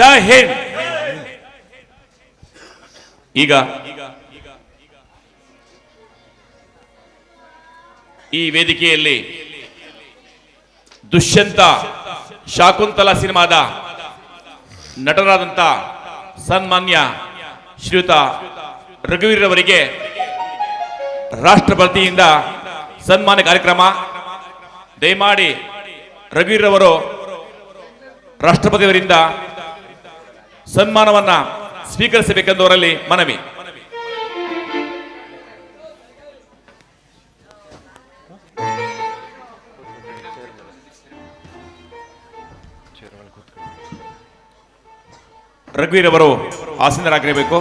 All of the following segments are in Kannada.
ಜೈ ಹಿಂದ್. ಈಗ ಈ ವೇದಿಕೆಯಲ್ಲಿ ದುಷ್ಯಂತ ಶಾಕುಂತಲ ಸಿನಿಮಾದ ನಟರಾದಂಥ ಸನ್ಮಾನ್ಯ ಶ್ರೀಯುತ ರಘುವೀರ್ ಅವರಿಗೆ ರಾಷ್ಟ್ರಪತಿಯಿಂದ ಸನ್ಮಾನ ಕಾರ್ಯಕ್ರಮ. ದಯಮಾಡಿ ರಘುವೀರ್ ಅವರು ರಾಷ್ಟ್ರಪತಿಯವರಿಂದ ಸನ್ಮಾನವನ್ನ ಸ್ವೀಕರಿಸಬೇಕೆಂದು ಅವರಲ್ಲಿ ಮನವಿ. ರಘುವೀರ್ ಅವರು ಆಸೀನರಾಗಿರಬೇಕು.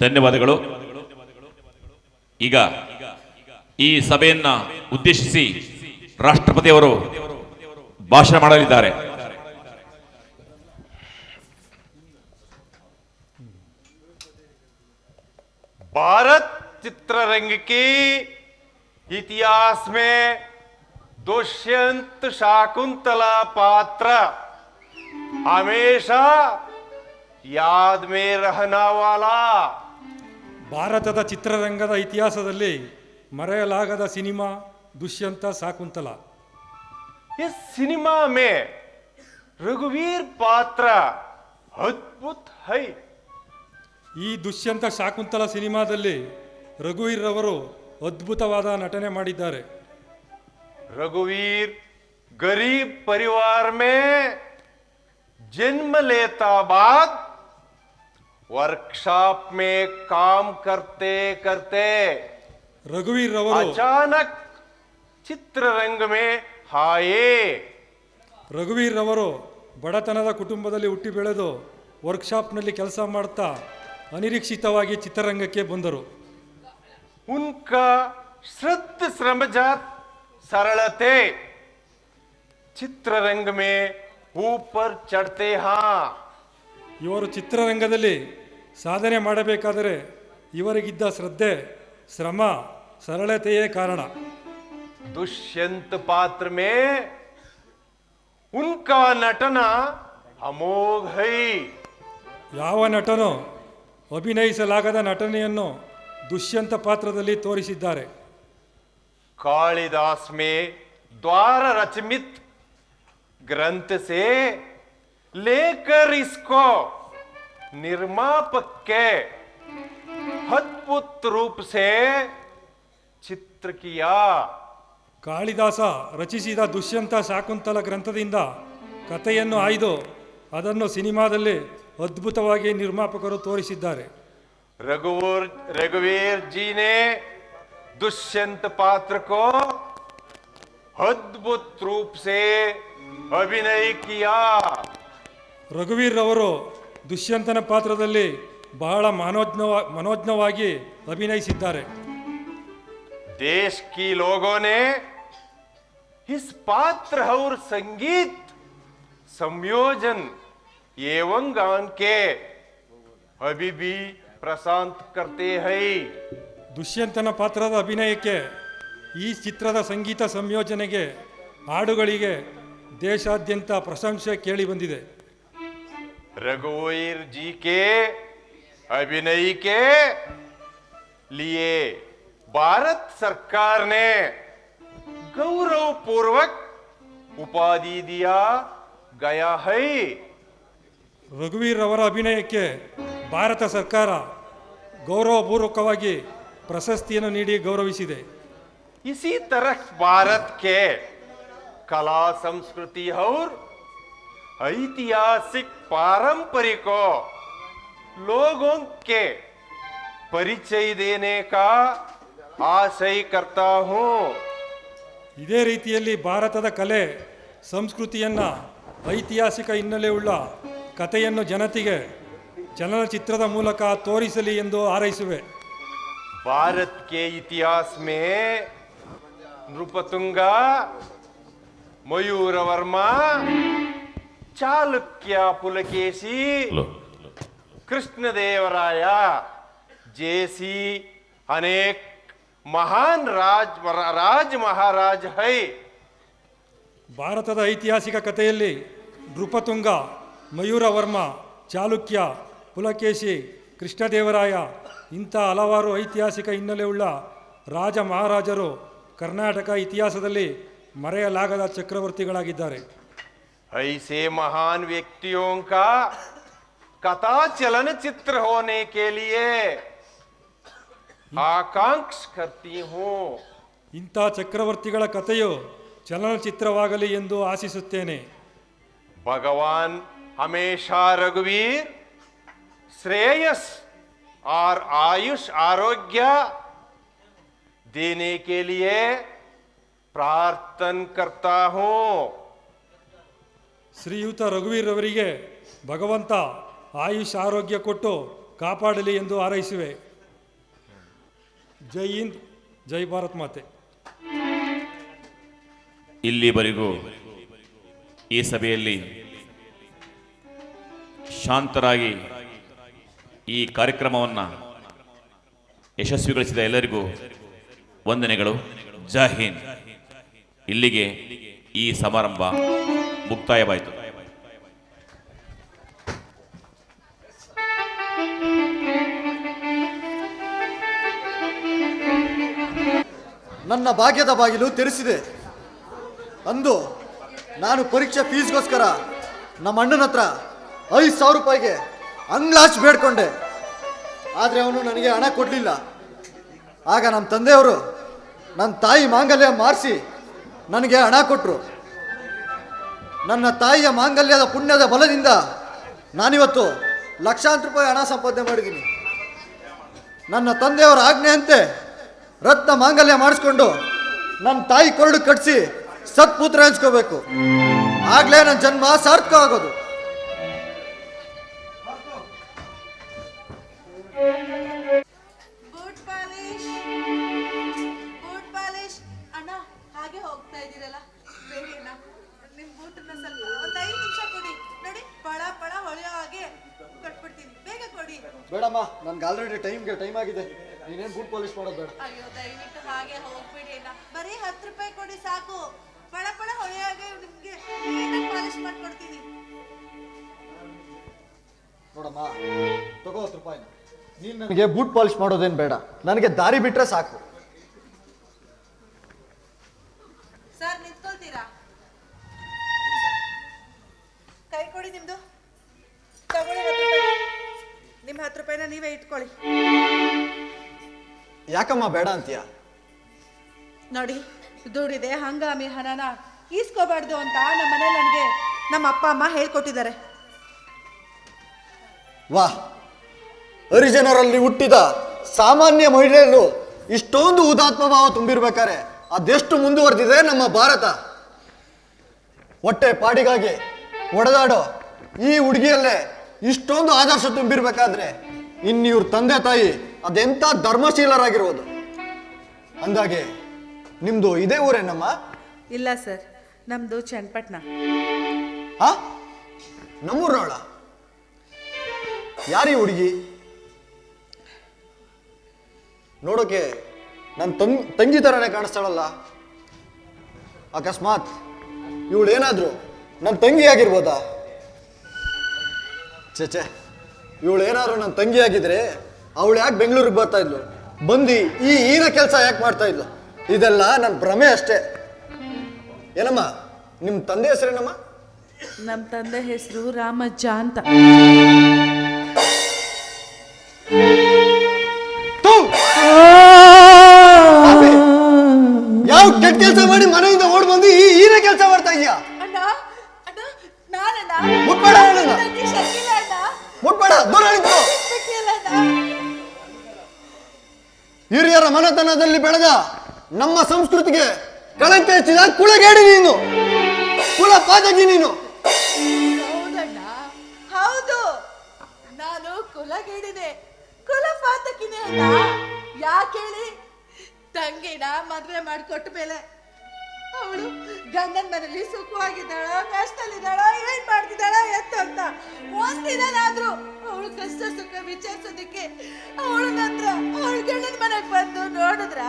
ಧನ್ಯವಾದಗಳು ಈಗ ಈ ಸಭೆಯನ್ನ ಉದ್ದೇಶಿಸಿ ರಾಷ್ಟ್ರಪತಿಯವರು ಭಾಷಣ ಮಾಡಲಿದ್ದಾರೆ भारत चित्ररंग की इतिहास में दुष्यंत शाकुंतला पात्र हमेशा याद में रहना वाला ಭಾರತದ ಚಿತ್ರರಂಗದ ಇತಿಹಾಸದಲ್ಲಿ ಮರೆಯಲಾಗದ ಸಿನಿಮಾ ದುಷ್ಯಂತ ಶಾಕುಂತಲ इस सिनेमा में रघुवीर पात्र अद्भुत है ಈ ದುಷ್ಯಂತ ಶಾಕುಂತಲ ಸಿನಿಮಾದಲ್ಲಿ ರಘುವೀರ್ ಅವರು ಅದ್ಭುತವಾದ ನಟನೆ ಮಾಡಿದ್ದಾರೆ रघुवीर गरीब परिवार में जन्म लेता बाद वर्कशॉप में काम करते करते ರಘುವೀರ್ ಅವರು अचानक चित्ररंग में आए ರಘುವೀರ್ ಅವರು ಬಡತನದ ಕುಟುಂಬದಲ್ಲಿ ಹುಟ್ಟಿ ಬೆಳೆದು ವರ್ಕ್ಶಾಪ್ನಲ್ಲಿ ಕೆಲಸ ಮಾಡ್ತಾ ಅನಿರೀಕ್ಷಿತವಾಗಿ ಚಿತ್ರರಂಗಕ್ಕೆ ಬಂದರು उनका श्रद्ध श्रमजात सरलते चित्ररंग में ऊपर चढ़ते हाँ ಇವರು ಚಿತ್ರರಂಗದಲ್ಲಿ ಸಾಧನೆ ಮಾಡಬೇಕಾದರೆ ಇವರಿಗಿದ್ದ ಶ್ರದ್ಧೆ ಶ್ರಮ ಸರಳತೆಯೇ ಕಾರಣ. ದುಷ್ಯಂತ ಪಾತ್ರ ಮೇ ಉನ್ಕಾ ನಟನ ಅಮೋಘೈ. ಯಾವ ನಟನೋ ಅಭಿನಯಿಸಲಾಗದ ನಟನೆಯನ್ನು ದುಷ್ಯಂತ ಪಾತ್ರದಲ್ಲಿ ತೋರಿಸಿದ್ದಾರೆ. ಕಾಳಿದಾಸ್ ಮೇ ದ್ವಾರ ರಚಮಿತ್ ಗ್ರಂಥ ಸೇ ಲೇಖರಿಸ್ಕೋ ನಿರ್ಮಾಪಕ್ಕೆ ಅದ್ಭುತ ರೂಪಸೆ ಚಿತ್ರಕಿಯ. ಕಾಳಿದಾಸ ರಚಿಸಿದ ದುಷ್ಯಂತ ಶಾಕುಂತಲ ಗ್ರಂಥದಿಂದ ಕಥೆಯನ್ನು ಆಯ್ದು ಅದನ್ನು ಸಿನಿಮಾದಲ್ಲಿ ಅದ್ಭುತವಾಗಿ ನಿರ್ಮಾಪಕರು ತೋರಿಸಿದ್ದಾರೆ. ರಘುವರ್ ರಘುವೀರ್ ಜೀನೇ ದುಷ್ಯಂತ ಪಾತ್ರಕೋ ಅದ್ಭುತ ರೂಪಸೆ ಅಭಿನಯ ಕಿಯಾ ರಘುವೀರ್ ಅವರು ದುಷ್ಯಂತನ ಪಾತ್ರದಲ್ಲಿ ಬಹಳ ಮನೋಜ್ಞವ ಮನೋಜ್ಞವಾಗಿ ಅಭಿನಯಿಸಿದ್ದಾರೆ देश की लोगों ने इस पात्र और संगीत संयोजन एवं गान के अभी भी प्रशांत करते हैं ದುಷ್ಯಂತನ ಪಾತ್ರದ ಅಭಿನಯಕ್ಕೆ ಈ ಚಿತ್ರದ ಸಂಗೀತ ಸಂಯೋಜನೆಗೆ ಹಾಡುಗಳಿಗೆ ದೇಶಾದ್ಯಂತ ಪ್ರಶಂಸೆ ಕೇಳಿಬಂದಿದೆ रघुवीर जी के अभिनय के लिए भारत सरकार ने गौरव पूर्वक उपाधि दिया गया है ರಘುವೀರ್ ಅವರ ಅಭಿನಯಕ್ಕೆ ಭಾರತ ಸರ್ಕಾರ ಗೌರವಪೂರ್ವಕವಾಗಿ ಪ್ರಶಸ್ತಿಯನ್ನು ನೀಡಿ ಗೌರವಿಸಿದೆ इसी तरह भारत के कला संस्कृति और ಐತಿಹಾಸಿಕ ಪಾರಂಪರಿಕೋ? ಲೋಗೋಂಕೆ? ಪರಿಚಯ ಆಸೈ ಕಾ? ಆಶಯ ಕರ್ತಾ ಹೂ? ಇದೇ ರೀತಿಯಲ್ಲಿ ಭಾರತದ ಕಲೆ ಸಂಸ್ಕೃತಿಯನ್ನ ಐತಿಹಾಸಿಕ ಹಿನ್ನೆಲೆಯುಳ್ಳ ಕಥೆಯನ್ನು ಜನತೆಗೆ ಚಲನಚಿತ್ರದ ಮೂಲಕ ತೋರಿಸಲಿ ಎಂದು ಹಾರೈಸುವೆ. ಭಾರತ್ ಕೆ ಇತಿಹಾಸ ಮೇ ನೃಪತುಂಗ ಮಯೂರ ವರ್ಮಾ ಚಾಲುಕ್ಯ ಪುಲಕೇಶಿ. ಕೃಷ್ಣದೇವರಾಯ ಜೇಸಿ ಅನೇಕ ಮಹಾನ್ ರಾಜ್ ರಾಜ್ ಮಹಾರಾಜ್ ಹೈ. ಭಾರತದ ಐತಿಹಾಸಿಕ ಕಥೆಯಲ್ಲಿ ನೃಪತುಂಗ ಮಯೂರವರ್ಮ ಚಾಲುಕ್ಯ ಪುಲಕೇಶಿ ಕೃಷ್ಣದೇವರಾಯ ಇಂಥ ಹಲವಾರು ಐತಿಹಾಸಿಕ ಹಿನ್ನೆಲೆಯುಳ್ಳ ರಾಜ ಮಹಾರಾಜರು ಕರ್ನಾಟಕ ಇತಿಹಾಸದಲ್ಲಿ ಮರೆಯಲಾಗದ ಚಕ್ರವರ್ತಿಗಳಾಗಿದ್ದಾರೆ. ऐसे महान व्यक्तियों का कथा चलनचित्र होने के लिए आकांक्ष करती हूँ ಇಂಥ ಚಕ್ರವರ್ತಿಗಳ ಕಥೆಯು ಚಲನಚಿತ್ರವಾಗಲಿ ಎಂದು ಆಶಿಸುತ್ತೇನೆ भगवान हमेशा रघुवीर श्रेयस और आयुष आरोग्य देने के लिए प्रार्थना करता हूँ ಶ್ರೀಯುತ ರಘುವೀರ್ ಅವರಿಗೆ ಭಗವಂತ ಆಯುಷ್ ಆರೋಗ್ಯ ಕೊಟ್ಟು ಕಾಪಾಡಲಿ ಎಂದು ಹಾರೈಸುವೆ. ಜೈ ಹಿಂದ್, ಜೈ ಭಾರತ್ ಮಾತೆ. ಇಲ್ಲಿವರೆಗೂ ಈ ಸಭೆಯಲ್ಲಿ ಶಾಂತರಾಗಿ ಈ ಕಾರ್ಯಕ್ರಮವನ್ನು ಯಶಸ್ವಿಗೊಳಿಸಿದ ಎಲ್ಲರಿಗೂ ವಂದನೆಗಳು. ಜೈ ಹಿಂದ್. ಇಲ್ಲಿಗೆ ಈ ಸಮಾರಂಭ ಮುಕ್ತಾಯವಾಯಿತು. ನನ್ನ ಭಾಗ್ಯದ ಬಾಗಿಲು ತೆರೆಸಿದೆ. ಅಂದು ನಾನು ಪರೀಕ್ಷೆ ಫೀಸ್ಗೋಸ್ಕರ ನಮ್ಮ ಅಣ್ಣನ ಹತ್ರ ಐದು ಸಾವಿರ ರೂಪಾಯಿಗೆ ಅಂಗ್ಲಾಚ್ ಬೇಡ್ಕೊಂಡೆ. ಆದರೆ ಅವನು ನನಗೆ ಹಣ ಕೊಡಲಿಲ್ಲ. ಆಗ ನಮ್ಮ ತಂದೆಯವರು ನನ್ನ ತಾಯಿ ಮಾಂಗಲ್ಯ ಮಾರಿಸಿ ನನಗೆ ಹಣ ಕೊಟ್ಟರು ನನ್ನ ತಾಯಿಯ ಮಾಂಗಲ್ಯದ ಪುಣ್ಯದ ಬಲದಿಂದ ನಾನಿವತ್ತು ಲಕ್ಷಾಂತರ ರೂಪಾಯಿ ಹಣ ಸಂಪಾದನೆ ಮಾಡಿದ್ದೀನಿ. ನನ್ನ ತಂದೆಯವರ ಆಜ್ಞೆಯಂತೆ ರತ್ನ ಮಾಂಗಲ್ಯ ಮಾಡಿಸ್ಕೊಂಡು ನನ್ನ ತಾಯಿ ಕೊರಡು ಕಟ್ಸಿ ಸತ್ಪುತ್ರ ಹಂಚ್ಕೋಬೇಕು ಆಗ್ಲೇ ನನ್ನ ಜನ್ಮ ಸಾರ್ಥಕ ಆಗೋದು. ಬೇಡಮ್ಮ ನನ್ಗೆ ಆಲ್ರೆಡಿ ಟೈಮ್ಗೆ ಟೈಮ್ ಆಗಿದೆ. ನೀನೇನು ಬೂಟ್ ಪಾಲಿಶ್ ಮಾಡೋದು ಬೇಡ. ಅಯ್ಯೋ ದಯವಿಟ್ಟು ಹಾಗೆ ಹೋಗ್ಬಿಡಿ ಇಲ್ಲ ಬರೀ ಹತ್ತು ರೂಪಾಯಿ ಕೊಡಿ ಸಾಕು. ಪಳ ಪಳ ಹೊಳೆಯಾಗೆ ನಿಮ್ಗೆ ಪಾಲಿಶ್ ಮಾಡ್ಕೊಡ್ತೀನಿ. ನೋಡಮ್ಮ ತಗೋ ಹತ್ತು ರೂಪಾಯಿ ನೀನ್ ನನಗೆ ಬೂಟ್ ಪಾಲಿಶ್ ಮಾಡೋದೇನು ಬೇಡ. ನನಗೆ ದಾರಿ ಬಿಟ್ರೆ ಸಾಕು. ನಿಮ್ಮ ಹತ್ತು ರೂಪಾಯಿನ ನೀವೇ ಇಟ್ಕೊಳ್ಳಿ. ಯಾಕಮ್ಮ ಬೇಡ ಅಂತೀಯ? ನೋಡಿ ದುಡಿದೆ ಹಂಗಾಮಿ ಹಣನ. ಈಸ್ಕೋಬಾರ್ದು ಅಂತ ನಮ್ಮ ಮನೇಲಿ ನನಗೆ ನಮ್ಮ ಅಪ್ಪ ಅಮ್ಮ ಹೇಳ್ಕೊಟ್ಟಿದ್ದಾರೆ. ವಾ ಹರಿಜನರಲ್ಲಿ ಹುಟ್ಟಿದ ಸಾಮಾನ್ಯ ಮಹಿಳೆಯರು ಇಷ್ಟೊಂದು ಉದಾತ್ಮ ಭಾವ ತುಂಬಿರ್ಬೇಕಾರೆ ಅದೆಷ್ಟು ಮುಂದುವರೆದಿದೆ ನಮ್ಮ ಭಾರತ? ಹೊಟ್ಟೆ ಪಾಡಿಗಾಗಿ ಒಡೆದಾಡೋ ಈ ಹುಡುಗಿಯಲ್ಲೇ ಇಷ್ಟೊಂದು ಆದರ್ಶ ತುಂಬಿರ್ಬೇಕಾದ್ರೆ ಇನ್ನಿವ್ರ ಇವ್ರ ತಂದೆ ತಾಯಿ ಅದೆಂಥ ಧರ್ಮಶೀಲರಾಗಿರೋದು ಅಂದಾಗೆ ನಿಮ್ದು ಇದೇ ಊರೇನಮ್ಮ? ಇಲ್ಲ ಸರ್ ನಮ್ದು ಚನ್ನಪಟ್ಟಣ. ಹಾ? ನಮ್ಮೂರವಳ ಯಾರೀ ಹುಡುಗಿ? ನೋಡೋಕೆ ನನ್ನ ತಂಗ್ ತಂಗಿ ಥರನೇ ಕಾಣಿಸ್ತಾಳಲ್ಲ. ಅಕಸ್ಮಾತ್ ಇವಳು ಏನಾದರೂ ನನ್ನ ತಂಗಿ ಆಗಿರ್ಬೋದಾ? ಚೇಚೆ ಇವಳು ಏನಾದ್ರು ನನ್ನ ತಂಗಿ ಆಗಿದ್ರೆ ಅವಳು ಯಾಕೆ ಬೆಂಗಳೂರಿಗೆ ಬರ್ತಾ ಇದ್ಲು? ಬಂದು ಈ ಈನ ಕೆಲಸ ಯಾಕೆ ಮಾಡ್ತಾ ಇದ್ಲು? ಇದೆಲ್ಲ ನನ್ನ ಭ್ರಮೆ ಅಷ್ಟೇ. ಏನಮ್ಮ ನಿಮ್ಮ ತಂದೆ ಹೆಸರೇನಮ್ಮ ನಮ್ಮ ತಂದೆ ಹೆಸರು ರಾಮಜ್ಜ ಅಂತ! ಯಾವ ಕೆಟ್ಟ ಕೆಲಸ ಮಾಡಿ ಮನೆಯಿಂದ ಓಡ್ ಬಂದು ಈ ಈನ ಕೆಲಸ ಮಾಡ್ತಾ ಇದೀಯಾ? ಅಣ್ಣ ಅಣ್ಣ ನಾನಣ್ಣ. ಮುಟ್ಬೇಡ ಅವಳನ್ನ. ಮುಟ್ಬೇಡ, ದೂರ ನಿಂತು ಹಿರಿಯರ ಮನೆತನದಲ್ಲಿ ಬೆಳೆದ ನಮ್ಮ ಸಂಸ್ಕೃತಿಗೆ ಕಳಂಕ ಹೆಚ್ಚಿದ ಕುಳಗೇಡಿ ನೀನು. ಕುಲ ಪಾದಗಿ ನೀನು. ಹೌದು. ಕುಲಗೇಡಿದೆ ಕುಲಪಾತಕಿನೇ ಅಲ್ಲ ಯಾಕೆ ಹೇಳಿ? ತಂಗಿನ ಮದ್ವೆ ಮಾಡಿಕೊಟ್ಟ ಮೇಲೆ ಅವಳು ಗಂಡನ ಮನೇಲಿ ಸುಖವಾಗಿದ್ದಾಳ, ಕಷ್ಟದಲ್ಲಿದ್ದಾಳ, ಏನ್ ಮಾಡ್ತಿದ್ದಾಳ, ಎತ್ತ ಅಂತ. ಒಂದಿನಾದ್ರೂ ಅವಳು ಕಷ್ಟ ಸುಖ ವಿಚಾರಿಸೋದಕ್ಕೆ ಅವಳು ನಂತರ ಅವಳು ಗಂಡನ ಮನೆಗೆ ಬಂದು ನೋಡಿದ್ರ?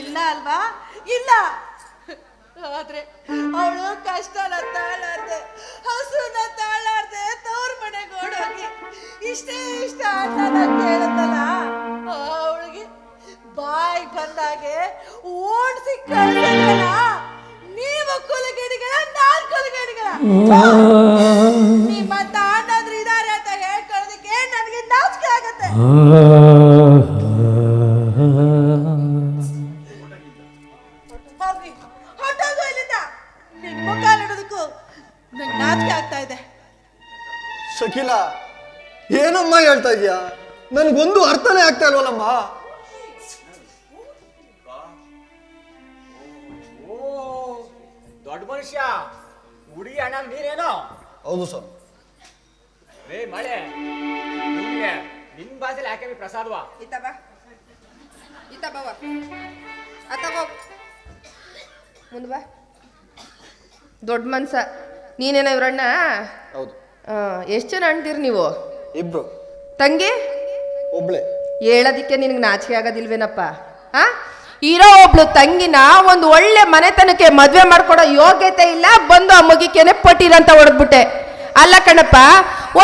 ಇಲ್ಲ ಅಲ್ವಾ? ಇಲ್ಲ. ಆದ್ರೆ ಅವಳು ಕಷ್ಟನ ತಾಳಾರ್ದೆ, ಹಸುನ ತಾಳಾರ್ದೆ ತವ್ರ ಮನೆಗೆ ಓಡೋಗಿ ಇಷ್ಟೇ ಇಷ್ಟ ಅಣ್ಣನ ಕೇಳುತ್ತಲ್ಲ? ಅವಳಿಗೆ ಬಾಯಿ ಬಂದಾಗೆ ಓಡಿಸಿ ಕಳ್ಸಲ್ಲ ಕುಲಗೇಡಿಗಳ ನಿಮ್ಮಂತ ಇದಾರೆ ಅಂತ ಹೇಳ್ಕೊಳ್ಳೋದಕ್ಕೆ ನನಗೆ ನಾಚಿಕೆ ಆಗುತ್ತೆ. ಹೋಗಿ ಹೊಟ್ಟೋಗು ಇಲ್ಲಿಂದ. ನಿನ್ ಮುಖ ನೋಡೋದಕ್ಕೂ ನಂಗೆ ನಾಚಿಕೆ ಆಗ್ತಾ ಇದೆ. ಶಕೀಲ ಏನಮ್ಮ ಹೇಳ್ತಾ ಇದೀಯಾ? ನನ್ಗೊಂದು ಅರ್ಥನೇ ಆಗ್ತಾ ಇಲ್ವಲ್ಲಮ್ಮ? ಓ ದೊಡ್ಡ ಮನುಷ್ಯ. ಹುಡುಗಿ ಅಣ್ಣ ನೀರೇನೋ ಹೌದು ಸರ್. ರೇ ಮಳೆ. ನಿನ್ ಬಾಸಲ್ಲಿ ಯಾಕೆ ಪ್ರಸಾದವಾ ಮುಂದ ಬಾ. ಬಾವ ಮುಂದೆ ಬಾ. ದೊಡ್ಡ ಮನ್ಸ. ನೀನೇನ ಇವ್ರಣ್ಣ? ಹೌದು. ಎಷ್ಟು ಜನ ಅಣ್ತೀರಿ ನೀವು? ಇಬ್ರು. ತಂಗಿ? ಒಬ್ಳೆ. ಹೇಳೋದಿಕ್ಕೆ ನಿನಗೆ ನಾಚಿಕೆ ಆಗೋದಿಲ್ವೇನಪ್ಪ? ಆ? ಇರೋ ಒಬ್ಳು ತಂಗಿನ ಒಂದು ಒಳ್ಳೆ ಮನೆತನಕ್ಕೆ ಮದುವೆ ಮಾಡ್ಕೊಡೋ ಯೋಗ್ಯತೆ ಇಲ್ಲ, ಬಂದು ಆ ಮಗಿಕೆನೆ ಪಟ್ಟಿರಂತ ಹೊಡೆದ್ಬಿಟ್ಟೆ. ಅಲ್ಲ ಕಣಪ್ಪ,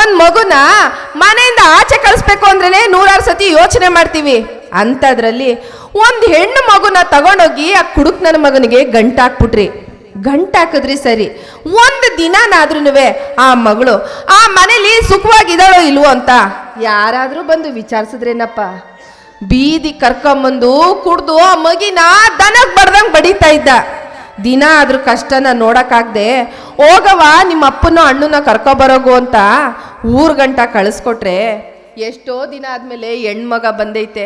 ಒಂದು ಮಗುನ ಮನೆಯಿಂದ ಆಚೆ ಕಳಿಸ್ಬೇಕು ಅಂದ್ರೇನೆ ನೂರಾರು ಸತಿ ಯೋಚನೆ ಮಾಡ್ತೀವಿ. ಅಂಥದ್ರಲ್ಲಿ ಒಂದು ಹೆಣ್ಣು ಮಗುನ ತಗೊಂಡೋಗಿ ಆ ಕುಡುಕ್ ನನ್ನ ಮಗನಿಗೆ ಗಂಟಾಕ್ಬಿಟ್ರಿ. ಗಂಟಾಕಿದ್ರಿ ಸರಿ. ಒಂದು ದಿನನಾದ್ರೂ ಆ ಮಗಳು, ಆ ಮನೇಲಿ ಸುಖವಾಗಿದ್ದಾಳೋ ಇಲ್ವೋ ಅಂತ. ಯಾರಾದರೂ ಬಂದು ವಿಚಾರಿಸಿದ್ರೇನಪ್ಪ? ಬೀದಿ ಕರ್ಕೊಂಬಂದು ಕುಡ್ದು ಆ ಮಗಿನ ದನಕ್ ಬಡ್ದಂಗ್ ಬಡಿತಾ ಇದ್ದ. ದಿನ ಅದ್ರ ಕಷ್ಟನ ನೋಡಕ್ಕಾಗ್ದೆ ಹೋಗವ ನಿಮ್ಮ ಅಪ್ಪನ ಅಣ್ಣನ ಕರ್ಕೊಬರೋಗು ಅಂತ ಊರ್ ಗಂಟ ಕಳಿಸ್ಕೊಟ್ರೆ ಎಷ್ಟೋ ದಿನ ಆದ್ಮೇಲೆ ಹೆಣ್ಮಗ ಬಂದೈತೆ.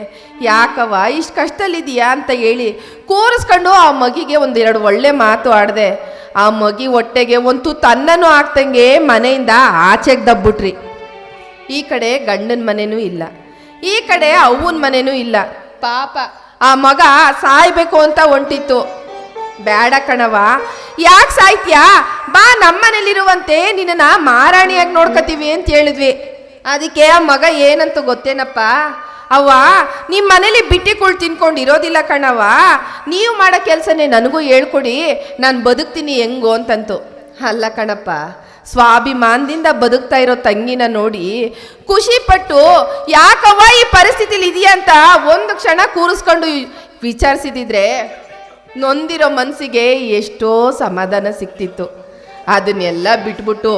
ಯಾಕವ ಇಷ್ಟು ಕಷ್ಟದಲ್ಲಿದೆಯಾ ಅಂತ ಹೇಳಿ ಕೂರಿಸ್ಕೊಂಡು ಆ ಮಗಿಗೆ ಒಂದೆರಡು ಒಳ್ಳೆ ಮಾತು ಆಡಿದೆ. ಆ ಮಗಿ ಹೊಟ್ಟೆಗೆ ಒಂದು ತನ್ನನು ಹಾಕ್ದಂಗೆ ಮನೆಯಿಂದ ಆಚೆಗೆ ದಬ್ಬಿಟ್ರಿ. ಈ ಕಡೆ ಗಂಡನ ಮನೆಯೂ ಇಲ್ಲ. ಈ ಕಡೆ ಅವ್ವನ ಮನೆನೂ ಇಲ್ಲ. ಪಾಪ. ಆ ಮಗ ಸಾಯ್ಬೇಕು ಅಂತ ಹೊಂಟಿತ್ತು. ಬೇಡ ಕಣವ ಯಾಕೆ ಸಾಯ್ತ್ಯಾ? ಬಾ ನಮ್ಮನೇಲಿರುವಂತೆ ನಿನ್ನ ಮಾರಾಣಿಯಾಗಿ ನೋಡ್ಕೋತೀವಿ ಅಂತ ಹೇಳಿದ್ವಿ. ಅದಕ್ಕೆ ಆ ಮಗ ಏನಂತ ಗೊತ್ತೇನಪ್ಪ? ಅವ್ವ ನಿಮ್ಮ ಮನೇಲಿ ಬಿಟ್ಟಿಕುಳ್ ತಿನ್ಕೊಂಡು ಇರೋದಿಲ್ಲ ಕಣವ್ವ. ನೀವು ಮಾಡೋ ಕೆಲಸನೇ ನನಗೂ ಹೇಳ್ಕೊಡಿ ನಾನು ಬದುಕ್ತೀನಿ ಹೆಂಗೋ ಅಂತಂತು. ಅಲ್ಲ ಕಣಪ್ಪ ಸ್ವಾಭಿಮಾನದಿಂದ ಬದುಕ್ತಾ ಇರೋ ತಂಗಿನ ನೋಡಿ ಖುಷಿ ಪಟ್ಟು ಯಾಕವ್ವ ಈ ಪರಿಸ್ಥಿತಿಲಿ ಇದೆಯಾ ಅಂತ ಒಂದು ಕ್ಷಣ ಕೂರಿಸ್ಕೊಂಡು ವಿಚಾರಿಸಿದಿದ್ರೆ ನೊಂದಿರೋ ಮನಸ್ಸಿಗೆ ಎಷ್ಟೋ ಸಮಾಧಾನ ಸಿಕ್ತಿತ್ತು ಅದನ್ನೆಲ್ಲ ಬಿಟ್ಬಿಟ್ಟು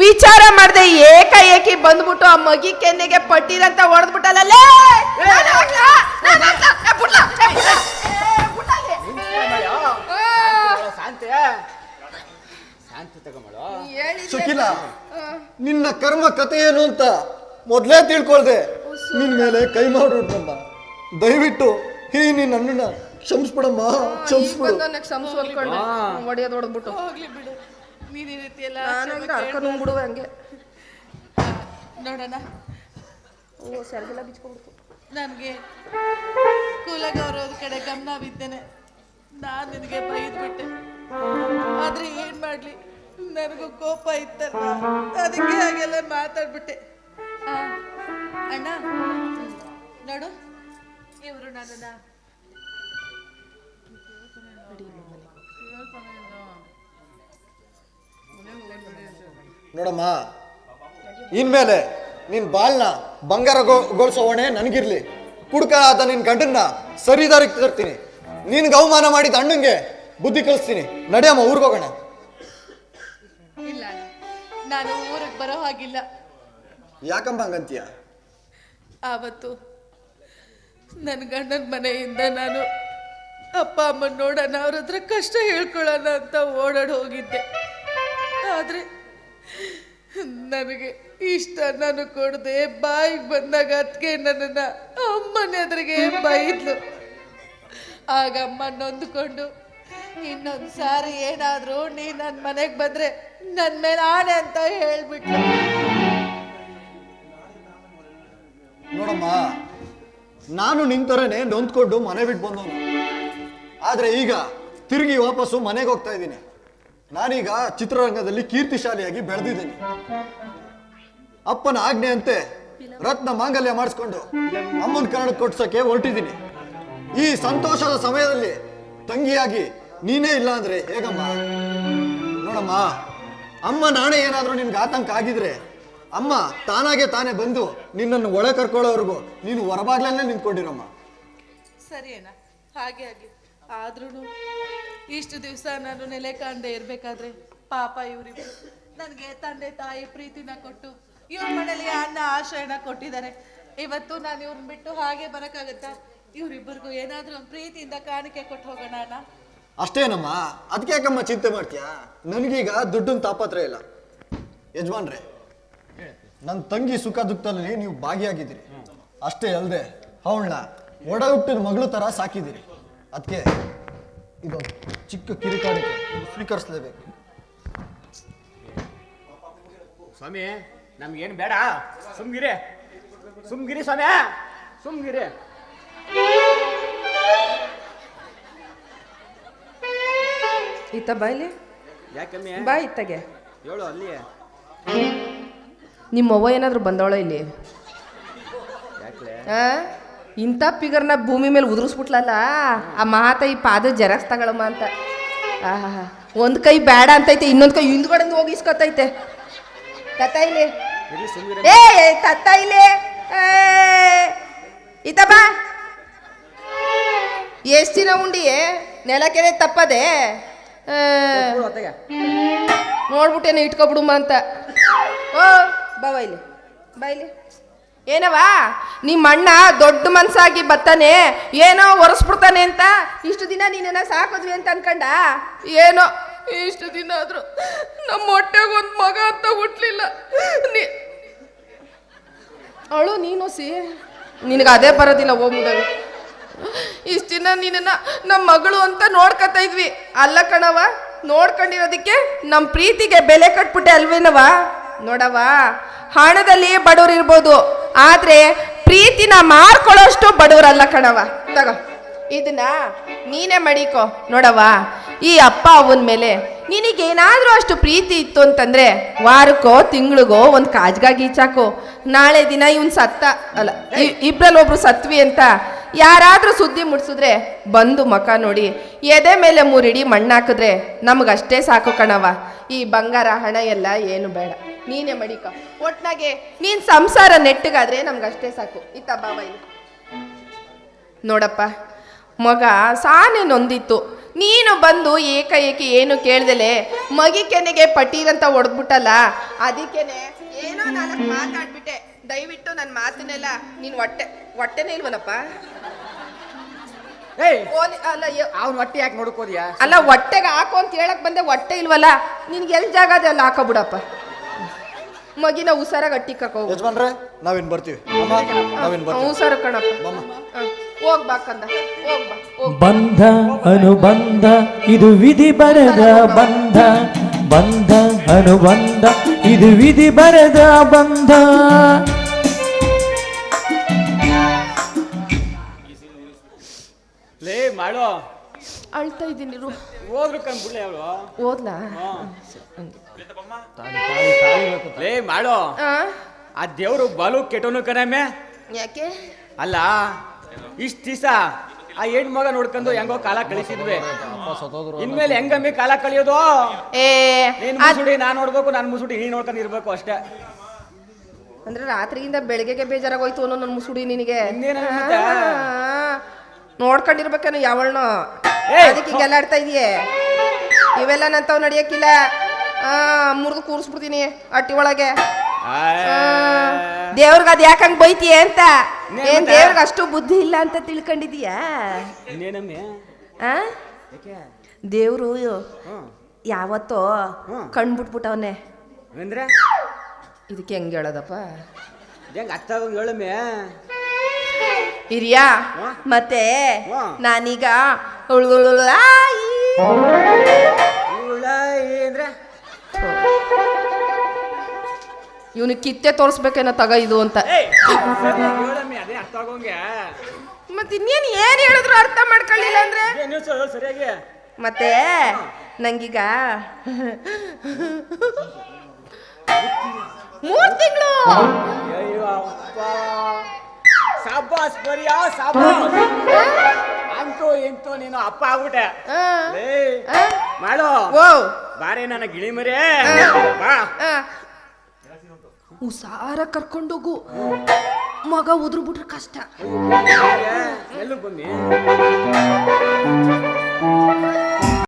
ವಿಚಾರ ಮಾಡದೆ ಏಕಾಏಕಿ ಬಂದ್ಬಿಟ್ಟು ಆ ಮಗಿ ಕೆನ್ನೆಗೆ ಪಟ್ಟಿರಂತ ಹೊಡೆದ್ಬಿಟ್ಟಲ್ಲ ಶಕೀಲ ನಿನ್ನ ಕರ್ಮ ಕಥೆ ಏನು ಅಂತ ಮೊದಲೇ ತಿಳ್ಕೊಳ್ದೆ. ನಿನ್ ಮೇಲೆ ಕೈ ಮಾಡ್ಬಿಟ್ರಮ್ಮ ದಯವಿಟ್ಟು ಈ ನಿನ್ನ ಅಣ್ಣನ ಕ್ಷಮಿಸ್ಬಿಡಮ್ಮ ಕ್ಷಮಿಸ್ಬಿಡು. ಹೊಡೆಯೋದು ಹೊಡೆದ್ಬಿಟ್ಟು. ಹೋಗ್ಲಿ ಬಿಡು. ನೀನ್ ಈ ರೀತಿ ಎಲ್ಲ ನಾನು ಕ್ಷಮೆ ಅರ್ಕ ನುಂಗ್ಬಿಡುವೆ ಹಂಗೆ. ನೋಡೋಣ. ಓ ಸೆರಗೆಲ್ಲ ಬಿಚ್ಕೊಂಡ್ಬಿಡ್ತು. ನನಗೆ ಕುಲಗೌರವದ ಕಡೆ ಗಮನವಿದ್ದೇನೆ. ನಾನು ನಿನಗೆ ಬೈದ್ಬಿಟ್ಟೆ. ಆದ್ರೆ ಏನ್ ಮಾಡ್ಲಿ? ನನಗೂ ಕೋಪ ಇತ್ತಲ್ಲ ಅದಕ್ಕೆ ಹಾಗೆಲ್ಲ ಮಾತಾಡ್ಬಿಟ್ಟೆ. ಅಣ್ಣ ನೋಡು ಇವರು ನನ್ನ ನೋಡಮ್ಮ ಇನ್ಮೇಲೆ ನಿನ್ ಬಾಲ್ನ ಬಂಗಾರ ಗೊಳಿಸೋ ಹೊಣೆ ನನಗಿರ್ಲಿ. ಕುಡ್ಕ ಆದ ನಿನ್ ಗಂಡನ್ನ ಸರಿದಾರಿಗೆ ತರ್ತೀನಿ. ನಿನ್ಗೆ ಅವಮಾನ ಮಾಡಿದ ಅಣ್ಣಂಗೆ ಬುದ್ಧಿ ಕಲಿಸ್ತೀನಿ. ನಡೆಯಮ್ಮ ಊರ್ಗೋಗೋಣ. ನಾನು ಊರಿಗೆ ಬರೋ ಹಾಗಿಲ್ಲ. ಯಾಕಂಬ ಹಂಗಂತೀಯ? ಆವತ್ತು ನನ್ನ ಗಂಡನ ಮನೆಯಿಂದ ನಾನು ಅಪ್ಪ ಅಮ್ಮನ ನೋಡೋಣ ಅವ್ರ ಹತ್ರ ಕಷ್ಟ ಹೇಳ್ಕೊಳ್ಳೋಣ ಅಂತ ಓಡಾಡಿ ಹೋಗಿದ್ದೆ. ಆದರೆ ನನಗೆ ಇಷ್ಟ ನಾನು ಕೊಡದೆ ಬಾಯಿಗೆ ಬಂದಾಗ ಅದಕ್ಕೆ ನನ್ನನ್ನು ಅಮ್ಮನ ಎದುರಿಗೆ ಬೈದ್ಲು. ಆಗ ಅಮ್ಮ ನೊಂದ್ಕೊಂಡು ಇನ್ನೊಂದು ಸಾರಿ ಏನಾದರೂ ನೀ ನನ್ನ ಮನೆಗೆ ಬಂದ್ರೆ ನನ್ನ ಮೇಲೆ ಆನೆ ಅಂತ ಹೇಳ್ಬಿಟ್ಲು ನಾನು ನಿಂತರನೆ ನೊಂದ್ಕೊಂಡು ಮನೆ ಬಿಟ್ಟು ಬಂದವನು ಆದ್ರೆ ಈಗ ತಿರುಗಿ ವಾಪಸ್ಸು ಮನೆಗೆ ಹೋಗ್ತಾ ಇದ್ದೀನಿ. ನಾನೀಗ ಚಿತ್ರರಂಗದಲ್ಲಿ ಕೀರ್ತಿಶಾಲಿಯಾಗಿ ಬೆಳೆದಿದ್ದೀನಿ. ಅಪ್ಪನ ಆಜ್ಞೆಯಂತೆ ರತ್ನ ಮಾಂಗಲ್ಯ ಮಾಡಿಸ್ಕೊಂಡು ಅಮ್ಮನ ಕನ್ನಡ ಕೊಡ್ಸಕ್ಕೆ ಹೊರಟಿದ್ದೀನಿ. ಈ ಸಂತೋಷದ ಸಮಯದಲ್ಲಿ ತಂಗಿಯಾಗಿ ನೀನೇ ಇಲ್ಲ ಅಂದ್ರೆ ಹೇಗಮ್ಮ? ನೋಡಮ್ಮ, ಅಮ್ಮ ನಾನೇ ಏನಾದರೂ ನಿನ್ಗೆ ಆತಂಕ ಆಗಿದ್ರೆ ಅಮ್ಮ ತಾನಾಗೆ ತಾನೇ ಬಂದು ನಿನ್ನನ್ನು ಒಳ ಕರ್ಕೊಳ್ಳೋವರೆಗೂ ನೀನು ಹೊರಬಾಗ್ಲಲ್ಲೇ ನಿಂತ್ಕೊಂಡಿರಮ್ಮ. ಸರಿ ಹಾಗೆ ಆಗಿ ಆದ್ರೂ ಇಷ್ಟು ದಿವಸ ನಾನು ನೆಲೆ ಕಾಣದೆ ಇರ್ಬೇಕಾದ್ರೆ ಪಾಪ ಇವರಿಬ್ರು. ನನಗೆ ತಂದೆ ತಾಯಿ ಪ್ರೀತಿನ ಕೊಟ್ಟು ಇವ್ರ ಮನೇಲಿ ಅನ್ನ ಆಶ್ರಯನ ಕೊಟ್ಟಿದ್ದಾರೆ. ಇವತ್ತು ನಾನು ಇವ್ರನ್ನ ಬಿಟ್ಟು ಹಾಗೆ ಬರೋಕ್ಕಾಗತ್ತಾ? ಇವರಿಬ್ಬರಿಗೂ ಏನಾದ್ರೂ ಪ್ರೀತಿಯಿಂದ ಕಾಣಿಕೆ ಕೊಟ್ಟು ಹೋಗೋಣ ಅಣ್ಣ. ಅಷ್ಟೇನಮ್ಮ? ಅದಕ್ಕೆ ಯಾಕಮ್ಮ ಚಿಂತೆ ಮಾಡ್ತೀಯಾ? ನನಗೀಗ ದುಡ್ಡಿನ ತಾಪತ್ರ ಇಲ್ಲ. ಯಜಮಾನ್ರೆ ನನ್ನ ತಂಗಿ ಸುಖ ದುಃಖದಲ್ಲಿ ನೀವು ಭಾಗಿಯಾಗಿದ್ದೀರಿ. ಅಷ್ಟೇ ಅಲ್ಲದೆ ಅವಳನ್ನ ಒಡ ಹುಟ್ಟಿದ ಮಗಳು ಥರ ಸಾಕಿದ್ದೀರಿ. ಅದಕ್ಕೆ ಇದು ಚಿಕ್ಕ ಕಿರಿಕಾರಿಕೆ ಸ್ವೀಕರಿಸಲೇಬೇಕು. ಸ್ವಾಮಿ, ನಮ್ಗೇನು ಬೇಡ. ಸುಮ್ಗಿರಿ. ಸುಮ್ಗಿರಿ ಸ್ವಾಮಿ. ಸುಮ್ಗಿರಿ. ಈತ ಬಾಯ್ಲಿ ಯಾಕಮ್ಮಿ ಬಾ ಇತ್ತಗೆ ಹೇಳು ಅಲ್ಲಿ ನಿಮ್ಮ ಅವ್ವ ಏನಾದರೂ ಬಂದವಳ ಇಲ್ಲಿ? ಯಾಕ್ಲೆ? ಆ? ಇಂಥ ಪಿಗರ್ನ ಭೂಮಿ ಮೇಲೆ ಉದುರಿಸ್ಬಿಟ್ಲಲ್ಲ? ಆ ಮಾತಾಯಿ ಪಾದ ಜೆರಾಕ್ಸ್ ತಗೊಳಮ್ಮ ಅಂತ. ಆಹಾ ಒಂದು ಕೈ ಬೇಡ ಅಂತೈತೆ ಇನ್ನೊಂದು ಕೈ ಹಿಂದ್ಗಡೆ ಹೋಗಿ ಇಸ್ಕೊತೈತೆ. ತತ್ತ ಇಲ್ಲಿ. ಏಯ್ ಸುಮ್ಗಿರಿ ಏ ಏ, ತತ್ತ ಇಲ್ಲಿ. ಏ, ಈತ ಬಾ. ಎಷ್ಟು ದಿನ ಉಂಡಿ ನೆಲಕೆರೆ ತಪ್ಪದೆ? ನೋಡ್ಬಿಟ್ಟೇನೆ ಇಟ್ಕೊಬಿಡುಮ ಅಂತ. ಓ. ಬಾವ ಬೈಲಿ ಬೈಲಿ ಏನವಾ ನಿಮ್ಮ ಅಣ್ಣ ದೊಡ್ಡ ಮನ್ಸಾಗಿ ಬತ್ತಾನೆ ಏನೋ ಒರೆಸ್ಬಿಡ್ತಾನೆ ಅಂತ. ಇಷ್ಟು ದಿನ ನೀನೇನ ಸಾಕಿದ್ವಿ ಅಂತ ಅನ್ಕಂಡ? ಏನೋ ಇಷ್ಟು ದಿನ ಆದ್ರು ನಮ್ಮ ಹೊಟ್ಟೆಗೊಂದು ಮಗ ಅಂತ ಹುಟ್ಲಿಲ್ಲ. ನೀ ಅಳು ನೀನು ಸಿ. ನಿನಗೆ ಅದೇ ಬರೋದಿಲ್ಲ ಹೋಗ್ಬಿದಾಗ ಇಷ್ಟು ದಿನ ನಿನ್ನ ನಮ್ಮ ಮಗಳು ಅಂತ ನೋಡ್ಕೊತಾ ಇದ್ವಿ. ಅಲ್ಲ ಕಣವ ನೋಡ್ಕೊಂಡಿರೋದಕ್ಕೆ ನಮ್ಮ ಪ್ರೀತಿಗೆ ಬೆಲೆ ಕಟ್ಬಿಟ್ಟೆ ಅಲ್ವೇನವ ನೋಡವ ಹಣದಲ್ಲಿ ಬಡವ್ರು ಇರ್ಬೋದು ಆದ್ರೆ ಪ್ರೀತಿನ ಮಾರ್ಕೊಳ್ಳೋಷ್ಟು ಬಡವರಲ್ಲ ಕಣವ ತಗೋ ಇದನ್ನ ನೀನೇ ಮಡಿಕೋ. ನೋಡವ ಈ ಅಪ್ಪ ಅವನ ಮೇಲೆ ನಿನಗೇನಾದರೂ ಅಷ್ಟು ಪ್ರೀತಿ ಇತ್ತು ಅಂತಂದ್ರೆ ವಾರಕ್ಕೋ ತಿಂಗಳಿಗೋ ಒಂದು ಕಾಜ್ಗಾಗಿ ಈಚಾಕು. ನಾಳೆ ದಿನ ಇವನ್ ಸತ್ತ ಅಲ್ಲ ಇಬ್ರಲ್ಲಿ ಒಬ್ರು ಸತ್ವಿ ಅಂತ ಯಾರಾದ್ರೂ ಸುದ್ದಿ ಮುಟ್ಸಿದ್ರೆ ಬಂದು ಮಕ ನೋಡಿ, ಎದೆ ಮೇಲೆ ಮೂರಿಡಿ ಮಣ್ಣಾಕಿದ್ರೆ ನಮಗಷ್ಟೇ ಸಾಕು ಕಣವ ಈ ಬಂಗಾರ ಹಣ ಎಲ್ಲ ಏನು ಬೇಡ. ನೀನೇ ಮಡಿಕ. ಒಟ್ನಾಗೆ ನೀನ್ ಸಂಸಾರ ನೆಟ್ಟಗಾದ್ರೆ ನಮ್ಗಷ್ಟೇ ಸಾಕು. ಇತ್ತ ಬಾವ ನೋಡಪ್ಪ, ಮಗ ಸಾನೆ ನೊಂದಿತ್ತು. ನೀನು ಬಂದು ಏಕಾಏಕಿ ಏನು ಕೇಳ್ದಲೆ? ಮಗಿ ಕೆನೆಗೆ ಪಟೀರಂತ ಹೊಡೆದ್ಬಿಟ್ಟಲ್ಲ, ಅದಕ್ಕೇನೆ ಏನೋ ನಾನು ಮಾತಾಡ್ಬಿಟ್ಟೆ. ದಯವಿಟ್ಟು ನನ್ನ ಮಾತನ್ನೆಲ್ಲ ನೀನು ಹೊಟ್ಟೆ ಹೊಟ್ಟೆನೇ ಇಲ್ವಲ್ಲಪ್ಪ? ಏಯ್! ಓದಿ ಅಲ್ಲ ಏ- ಅವ್ನ ಹೊಟ್ಟೆ ಯಾಕೆ ನೋಡ್ಕೋದಿಯಾ? ಅಲ್ಲ ಹೊಟ್ಟೆಗೆ ಹಾಕು ಅಂತ ಹೇಳಕ್ ಬಂದೆ ಹೊಟ್ಟೆ ಇಲ್ವಲ್ಲ? ನಿನ್ಗೆ ಎಲ್ಲಿ ಜಾಗ ಅದೇ ಅಲ್ಲಿ ಹಾಕೋಬಿಡಪ್ಪ. ಮಗಿನ ಹುಷಾರಾಗಿ ಅಟ್ಟಿಕ್ಕಕ್ಕೆ ಕರ್ಕೋ ಯಜಮಾನ್ರೆ ನಾವಿನ್ ಬರ್ತೀವಿ. ಅಮ್ಮ ನಾವಿನ್ ಬರ್ತೀವಿ. ಉಸಾರ ಕಣಪ್ಪ. ಹ. ಹೋಗ್ಬಾ ಕಂದ ಹೋಗ್ ಬಂಧ ಅನುಬಂಧ ಇದು ವಿಧಿ ಬರೆದ ಬಂಧ. ಬಂಧ ಅನುಬಂಧ ಇದು ವಿಧಿ ಬರೆದ ಬಂಧ. ಮಾಡೋ. ಅಳ್ತಾ ಇದ್ದೀನಿ ರು ಹೋದ್ರು ಅವಳು. ಓದ್ಲಾ ಲೇ ಮಾಡು. ಆ? ದೇವ್ರು ಬಲು ಕೆಟ್ಟೋನು ಕಣಮ್ಮೆ ಯಾಕೆ? ಅಲ್ಲ ಇಷ್ಟ ದಿವಸ ಆ ಹೆಣ್ ಮಗ ನೋಡ್ಕೊಂಡು ಹೆಂಗೋ ಕಾಲ ಕಳಿಸಿದ್ವಿ. ಇನ್ಮೇಲೆ ಹೆಂಗಮ್ಮಿ ಕಾಲ ಕಳಿಯೋದು? ಏ ನೀನ್ ಮುಸುಡಿ ನಾನ್ ನೋಡ್ಬೇಕು ನಾನ್ ಮುಸುಡಿ ನೀನ್ ನೋಡ್ಕೊಂಡು ಇರ್ಬೇಕು ಅಷ್ಟೇ. ಅಂದ್ರೆ ರಾತ್ರಿಯಿಂದ ಬೆಳಗ್ಗೆಗೆ ಬೇಜಾರಾಗೋಯ್ತು ಅನ್ನೋ ನನ್ನ ಮುಸುಡಿ ನಿನಗೆ. ಇನ್ನೇನು ನೋಡ್ಕೊಂಡಿರ್ಬೇಕೇನೋ ಯಾವಳ್ನೋ! ಅದಕ್ಕೆ ಹಿಂಗೆಲ್ಲ ಆಡ್ತಾ ಇದೀಯೆ? ಇವೆಲ್ಲ ನಂತವ್ ನಡಿಯಕ್ಕಿಲ್ಲ ಆ ಮುರಿದು ಕೂರಿಸ್ಬಿಡ್ತೀನಿ ಅಟ್ಟಿ ಒಳಗೆ. ದೇವ್ರಿಗೆ ಅದ್ ಯಾಕಂಗ್ ಬೈತೀಯ ಅಂತ? ಏನ್? ದೇವ್ರಿಗೆ ಅಷ್ಟು ಬುದ್ಧಿ ಇಲ್ಲ ಅಂತ ತಿಳ್ಕೊಂಡಿದೀಯಾ? ಆ? ದೇವ್ರು ಯಾವತ್ತೋ ಕಣ್ಣು ಕಣ್ಬಿಟ್ಬಿಟ್ಟವನೆ. ಅಂದ್ರೆ? ಇದಕ್ಕೆ ಹೆಂಗ್ ಹೇಳೋದಪ್ಪ? ಹೆಂಗ್ ಅತ್ತಾಗ ಹೇಳಮ್ಮಿ ಹಿರಿಯಾ. ಮತ್ತೆ. ನಾನೀಗ. ಉಳ್ಳಾಯಿ ಅಂದ್ರೆ ಇವ್ನಿಗೆ ಕಿತ್ತೆ ತೋರಿಸ್ಬೇಕೇನೋ ತಗ ಇದು ಅಂತ ಮತ್ತೆ ಇನ್ನೇನು ಏನು ಹೇಳಿದ್ರು ಅರ್ಥ ಮಾಡ್ಕೊಳ್ಳಿಲ್ಲ ಅಂದ್ರೆ ಸರಿಯಾಗಿ ಮತ್ತೆ ನಂಗೀಗ ಮೂರ್ ತಿಂಗಳು ಅಯ್ಯೋ ಅಪ್ಪ ಸಾಬಾಸ್ ಬರಿಯಾ ಸಾಬಾಸ್ ಅಂತೂ ಇಂತೂ ನೀನು ಅಪ್ಪ ಆಗ್ಬಿಟ್ಟೆ. ಲೇ, ಮಾಡು. ಓ. ಬಾರೆ ನನ್ನ ಗಿಳಿ ಮರೇ ಬಾ. ಉಸಾರ ಕರ್ಕೊಂಡೋಗು. ಮಗ ಉದ್ರು ಬಿಟ್ರೆ ಕಷ್ಟ ಎಲ್ಲ ಬಂದಿ?